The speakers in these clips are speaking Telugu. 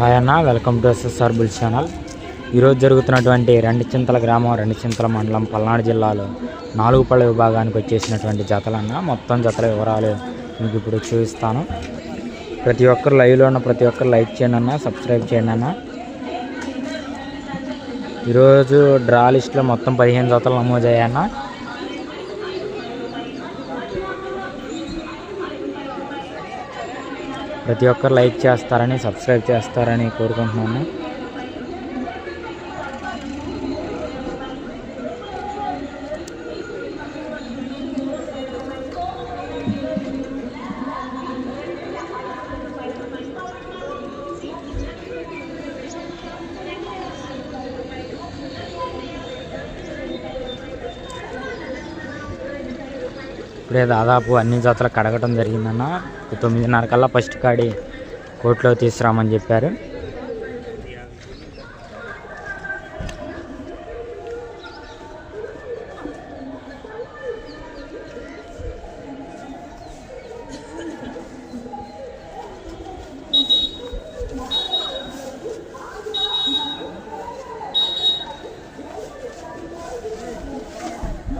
హాయ్ అన్న welcome to SSR bulls channel ఈరోజు జరుగుతున్నటువంటి రెండు చింతల గ్రామం రెండు చింతల మండలం పల్నాడు జిల్లాలో నాలుగు విభాగానికి వచ్చేసినటువంటి జతలన్న మొత్తం జతల వివరాలు మీకు ఇప్పుడు చూపిస్తాను. ప్రతి ఒక్కరు లైవ్లో ఉన్న ప్రతి ఒక్కరు లైక్ చేయండి అన్న సబ్స్క్రైబ్ చేయండి అన్న. ఈరోజు డ్రా లిస్ట్లో మొత్తం పదిహేను జతలు నమోదయ్యాయన్న ప్రతి ఒక్కరు లైక్ చేస్తారని సబ్స్క్రైబ్ చేస్తారని కోరుకుంటున్నాను. ఇప్పుడే దాదాపు అన్ని జతలు కడగటం జరిగిందన్న. తొమ్మిదిన్నర కల్లా ఫస్ట్ కాడి కోర్టులో తీసుకురామని చెప్పారు.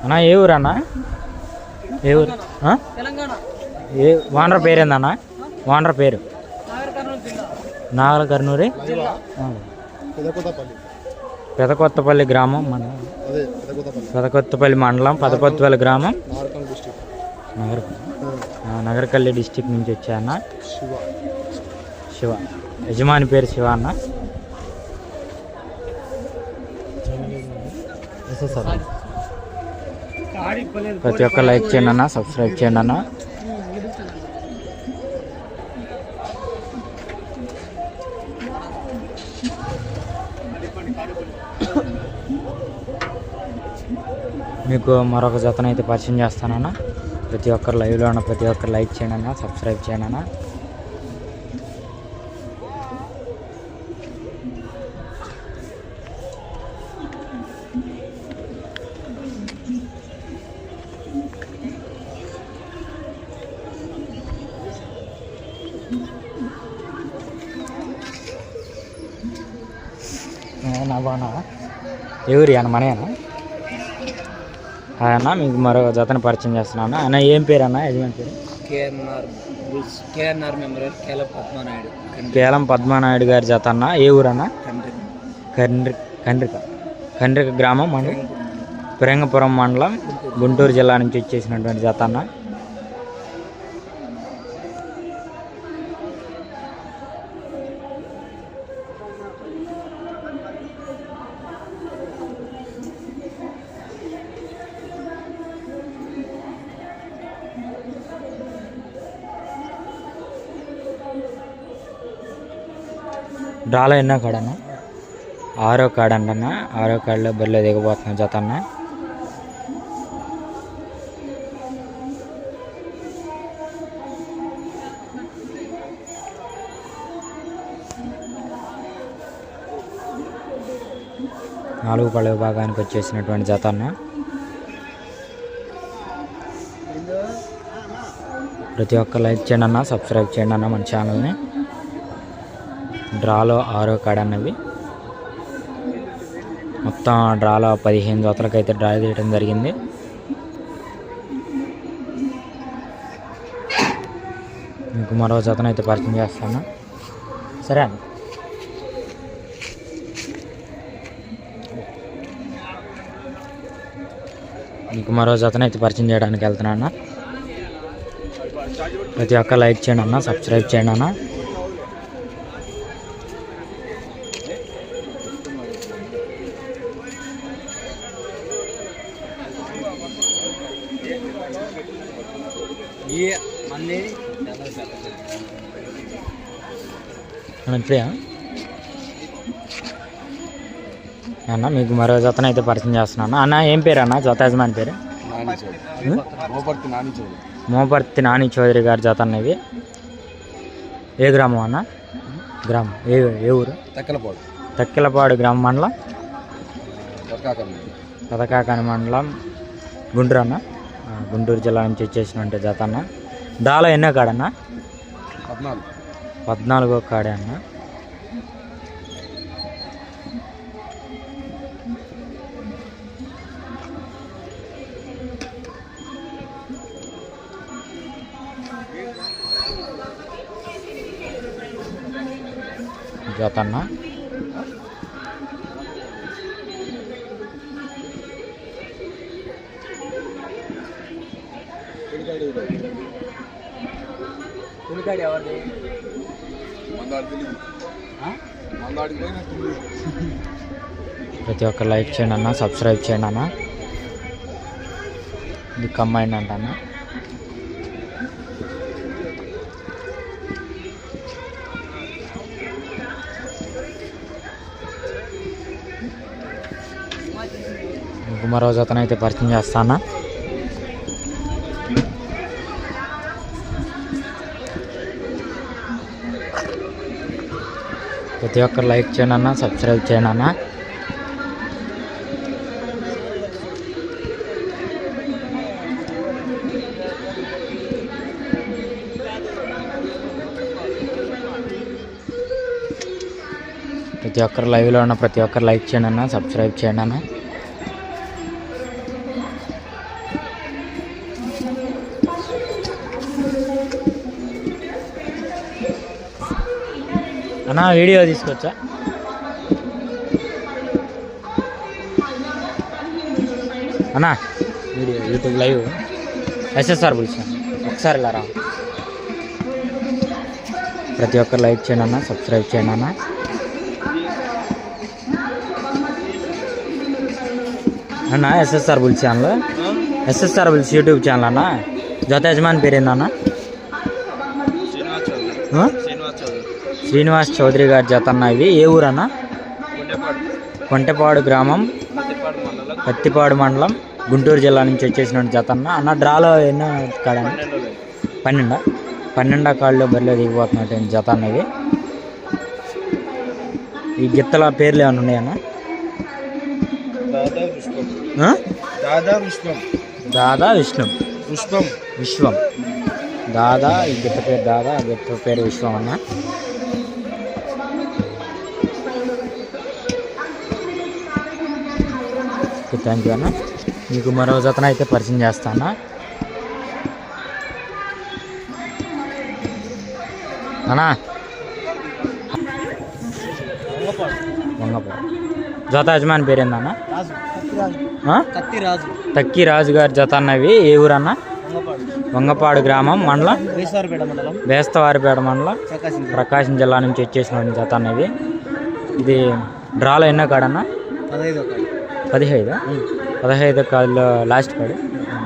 అన్నా ఏ ఊరు అన్నా ఏ ఊరు? ఏ వానర్ పేరేందన్న? వానర్ పేరు. నాగర్ కర్నూలు జిల్లా. నాగల కర్నూరి. పెదకొత్తపల్లి. గ్రామం మన అదే పెదకొత్తపల్లి. మండలం పెదకొత్తపల్లి గ్రామం. నగర ఆ, నగరకల్లి డిస్టిక్ నుంచి వచ్చాయన్న శివ. శివ. యజమాని పేరు శివ అన్న? ప్రతి ఒక్క లైక్ చేయండి అన్న సబ్స్క్రైబ్ చేయండి అన్న. మీకు మరొక జతనైతే పరిచయం చేస్తానన్నా. ప్రతి ఒక్కరు లైవ్లో ఉన్న ప్రతి ఒక్కరు లైక్ చేయండి అన్న సబ్స్క్రైబ్ చేయండి అన్న. బాగున్నావా ఎవరి అన్న? మనయేనా? హాయ్ అన్న మీకు మరో జతని పరిచయం చేస్తున్నాను. అన్న ఏం పేరు అన్న? యజమాని పేరు? KNR bulls KNR memorial Kela Padmanaidu. Kelam Padmanaidu గారి జత అన్న. ఏ ఊరన్న కండ్రి కండ్రిక. కండ్రిక గ్రామం మండలం పిరంగపురం మండలం గుంటూరు జిల్లా నుంచి వచ్చేసినటువంటి జత అన్న. డ్రాలో ఎన్నో కాడన్న? ఆరో కాడ అంటన్న ఆరో కాడలో బరిలో దిగబోతున్నా జత అన్న నాలుగు పళ్ళ విభాగానికి వచ్చేసినటువంటి జత అన్న ప్రతి ఒక్క లైక్ చేయండి అన్న సబ్స్క్రైబ్ చేయండి అన్న మన ఛానల్ని. డ్రాలో ఆరో కాడ అన్నవి. మొత్తం డ్రాలో పదిహేను జతలకు అయితే డ్రా చేయడం జరిగింది. మీకు మరో జతను అయితే పరిచయం చేస్తాను. సరే అన్న మీకు మరో జతను అయితే పరిచయం చేయడానికి వెళ్తున్నా అన్న ప్రతి ఒక్క లైక్ చేయండి అన్న సబ్స్క్రైబ్ చేయండి అన్న. అన్న ఇప్పుడే అన్న మీకు మరో జతను అయితే పరిచయం చేస్తున్నాను అన్న. ఏం పేరు అన్న? జత యజమాని పేరు? మోపర్తి నాని చౌదరి. గారి జత అన్నవి ఏ గ్రామం అన్న? గ్రామం. ఏ ఏ ఊరు? తెక్కలపాడు. తక్కిలపాడు గ్రామం మండలం? పథకాకాని మండలం గుంటూరు అన్న. గుంటూరు జిల్లా నుంచి వచ్చేసినట్టు జతన్న. దాలో ఎన్నో కాడన్నా? పద్నాలుగు. పద్నాలుగో కాడే అన్న. జతన్నా. తులికాడు ఎవరిది? ప్రతి ఒక్క లైక్ చేయండి అన్న సబ్స్క్రైబ్ చేయండి అన్న. ఇది కంబైండ్ అంట అన్న. ఇంకో మరో జతనైతే పరిచయం చేస్తానా ప్రతి ఒక్కరు లైక్ చేయండి అన్న సబ్స్క్రైబ్ చేయండి అన్న. ప్రతి ఒక్కరు లైవ్లో ఉన్న ప్రతి ఒక్కరు లైక్ చేయండి అన్న సబ్స్క్రైబ్ చేయండి అన్న. అన్న వీడియో తీసుకొచ్చా అన్నా వీడియో యూట్యూబ్ లైవ్ ఎస్ఎస్ఆర్ పిలిచాను ఒకసారి ఇలా రా. ప్రతి ఒక్కరు లైక్ చేయండి అన్న సబ్స్క్రైబ్ చేయండి అన్న. అన్న SSR bull channel SSR bulls YouTube channel అన్న. జత యజమాని పేరు ఏందన్న శ్రీనివాస్ చౌదరి గారి జత అన్న ఇవి. ఏ ఊరన్నా? కొంటెపాడు గ్రామం మధ్యపాడు మండలం పత్తిపాడు మండలం గుంటూరు జిల్లా నుంచి వచ్చేసిన జత అన్న. డ్రాలో ఎన్నో కాడన్న? పన్నెండు? పన్నెండా కాళ్ళు బరిలో దిగిపోతున్నటువంటి జత అన్నవి ఈ గిత్తల పేర్లు ఏమైనా ఉన్నాయన్నా? దాదా? దాదా విష్ణు. పుష్పం విశ్వం. దాదా ఈ గిత్త పేరు దాదా గిత్త పేరు విశ్వం అన్న. థ్యాంక్ యూ అన్న. మీకు మరో జతన అయితే పరిచయం చేస్తాను అన్నా. వంగపాడు జత యజమాని పేరేందన్నా రాజు రాజు తక్కి రాజు గారి జత అన్నవి ఏ ఊరన్నా వంగపాడు వంగపాడు గ్రామం మండలం? మండలం బేస్తవారిపేట మండలం. ప్రకాశం జిల్లా. ప్రకాశం జిల్లా నుంచి వచ్చేసిన జత అనేది ఇది డ్రాలో ఎన్నో కాడన్నా? పదహైదో కాదు పదిహైదు కాళ్ళు లాస్ట్ కాడి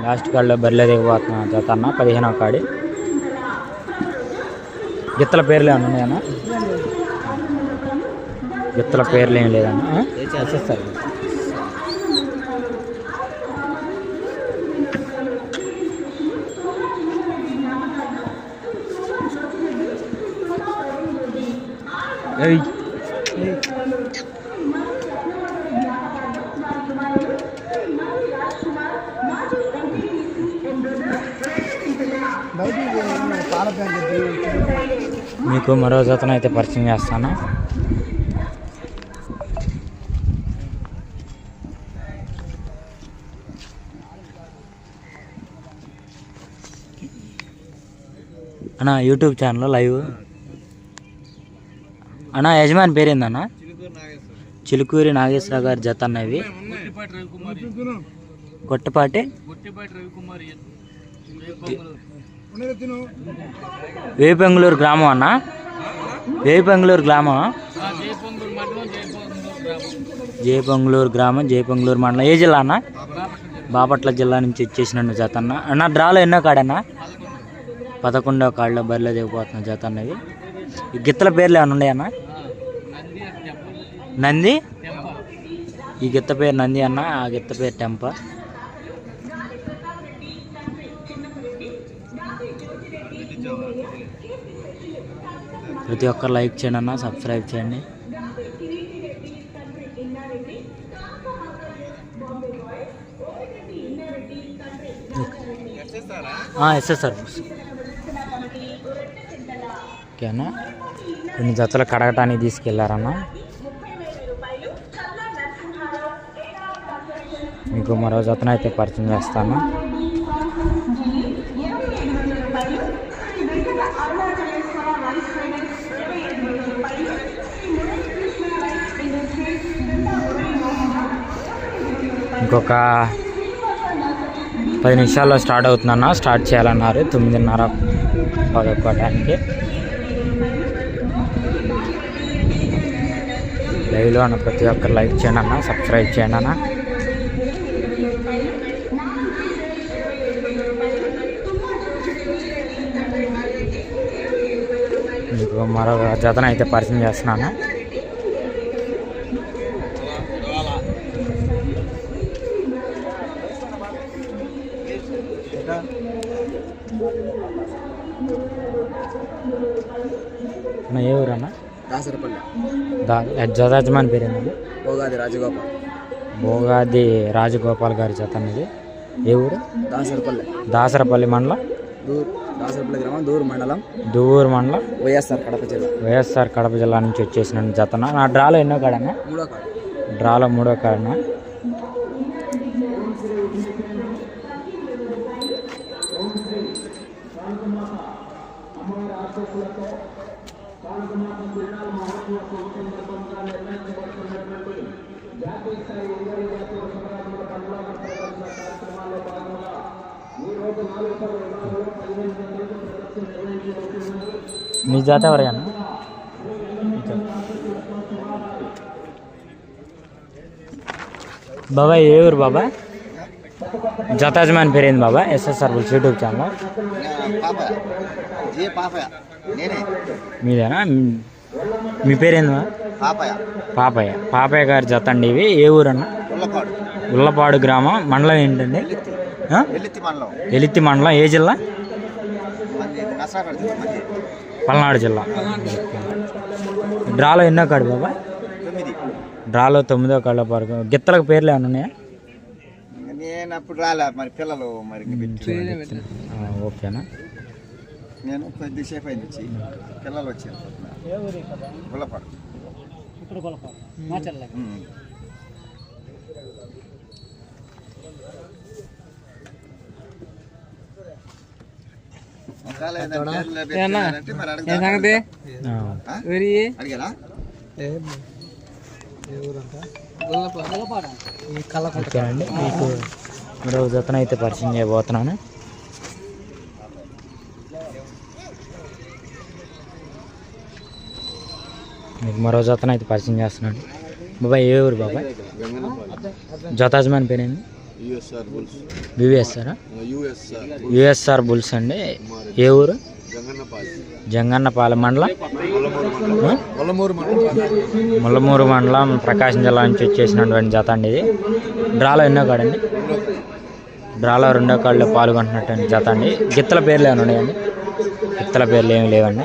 లాస్ట్ కాళ్ళు బరిలో దిగబోతున్నా జత పదిహేనవ కాడి. గిత్తల పేర్లు ఏమన్నా ఉన్నాయన్నా గిత్తల పేర్లు ఏం లేదన్నా వచ్చేస్తారు. మీకు మరో జతను అయితే పరిచయం చేస్తాను. అన్న యూట్యూబ్ ఛానల్ లైవ్. అన్న యజమాని పేరేందన్న? చిలుకూరి నాగేశ్వర గారి జత అన్నవి కొట్టపాటి వేపంగులూరు గ్రామం అన్న? వేపంగులూరు గ్రామం? జయపంగులూరు గ్రామం జయపంగులూరు మండలం. ఏ జిల్లా అన్న? బాపట్ల జిల్లా నుంచి వచ్చేసిన జాతన్న అన్న. డ్రాలో ఎన్నో కాడన్నా? పదకొండవ కాళ్ళలో బరిలో దిగిపోతున్న జాత అన్నది ఈ గిత్తల పేర్లు ఏమైనా ఉన్నాయన్నా? నంది? ఈ గిత్త పేరు నంది అన్న ఆ గిత్త పేరు టెంప. ప్రతి ఒక్కరు లైక్ చేయండి అన్న సబ్స్క్రైబ్ చేయండి. ఎస్ఎస్ఆర్ ఓకేనా కొన్ని జతలు కడగటానికి తీసుకెళ్ళారన్న. మీకు మరో జతనైతే పరిచయం చేస్తాను. ఇంకొక పది నిమిషాల్లో స్టార్ట్ అవుతుందన్న. స్టార్ట్ చేయాలన్నారు. తొమ్మిదిన్నర పదొక్క టైంకి లైవ్లో అన్న ప్రతి ఒక్కరు లైక్ చేయండి అన్న సబ్స్క్రైబ్ చేయండి అన్న మరొక జతను అయితే పరిచయం చేస్తున్నాను. అన్న ఏ ఊరన్నా దాసరపల్లి. దా యజమాని పేరేందండి పోగాది రాజగోపాల్. భోగాది రాజగోపాల్ గారి జత అనేది ఏ ఊరు? దాసరపల్లి. దాసరపల్లి మండలం? దూర్ దాసరపల్లి గ్రామం దూర్ మండలం. దువ్వూరు మండలం? వైఎస్ఆర్ కడప జిల్లా. వైఎస్ఆర్ కడప జిల్లా నుంచి వచ్చేసిన జతన. నా డ్రాలో ఎన్నో కాడన్నా? మూడో కాడు. డ్రాలో మూడో కాడనా నీ జాత ఎవరైనా బాబాయ్ ఏ ఊరు బాబాయ్ జత యజమాని పేరేంది బాబాయ్ ఎస్ఎస్ఆర్ బుల్స్ యూట్యూబ్ ఛానల్ మీదేనా? మీ- మీ పేరేంది పాపయ పాపయ్య. పాపయ్య. గారి జత అండి ఇవి. ఏ ఊరన్నా? ఉల్లపాడు. ఉల్లపాడు గ్రామం. మండలం ఏంటండి? ఎలిత్తి మండలం. ఏ జిల్లా? పల్నాడు జిల్లా. డ్రాలో ఎన్నో కాడు బాబా? తొమ్మిది డ్రాలో తొమ్మిదో కాళ్ళ వరకు. గిత్తలకు పేర్లు ఏమైనా ఉన్నాయా? నేను అప్పుడు రాలే. మరి పిల్లలు మరి ఇంక పెట్టి ఆ, ఓకేనా? నేను కొద్దిసేపు అయింది వచ్చి. పిల్లలు వచ్చారు. ఉల్లపాడు ఉమ్. ఒకవేళ ఏదైనా పేర్లు పెట్టారంటే మరి అడగదా? ఆ, ఆ? అడిగారా ఓకేనండి మీకు మరో జతను అయితే పరిచయం చేయబోతున్నాను మీకు మరో జతను అయితే పరిచయం చేస్తున్నాను బాబాయ్ ఏ ఊరు బాబాయ్ జతాజ్మాన్ పేరేంది యుఎస్ఆర్ బుల్స్ వివిఎస్ఆర్ యుఎస్ఆర్ యుఎస్ఆర్ బుల్స్ అండి. ఏ ఊరు? జంగన్నపాలెం. మండలం? ఆ? కొల్లమూరు మండలం. ముల్లమూరు మండలం ప్రకాశం జిల్లా నుంచి వచ్చేసినటువంటి జత అండి ఇది. డ్రాలో ఎన్నో కాడండి? డ్రాలో రెండో కాళ్ళు పాల్గొంటున్నటువంటి జత అండి. గిత్తల పేర్లు ఏమైనా ఉన్నాయండి? గిత్తల పేర్లు ఏమి లేవండి.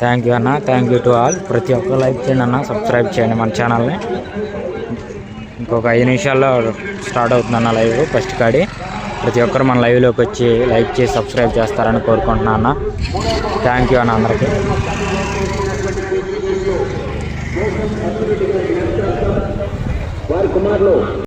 థ్యాంక్ యూ అన్న. థ్యాంక్ యూ టు ఆల్ ప్రతి ఒక్క లైక్ చేయండి అన్న. సబ్స్క్రైబ్ చేయండి మన ఛానల్ని ఇంకొక ఐదు నిమిషాల్లో స్టార్ట్ అవుతుందన్న లైవ్ ఫస్ట్ కాడి ప్రతి ఒక్కరు మన లైవ్లోకి వచ్చి లైక్ చేసి సబ్స్క్రైబ్ చేస్తారని కోరుకుంటున్నా అన్న. థ్యాంక్ యూ అన్న అందరికీ.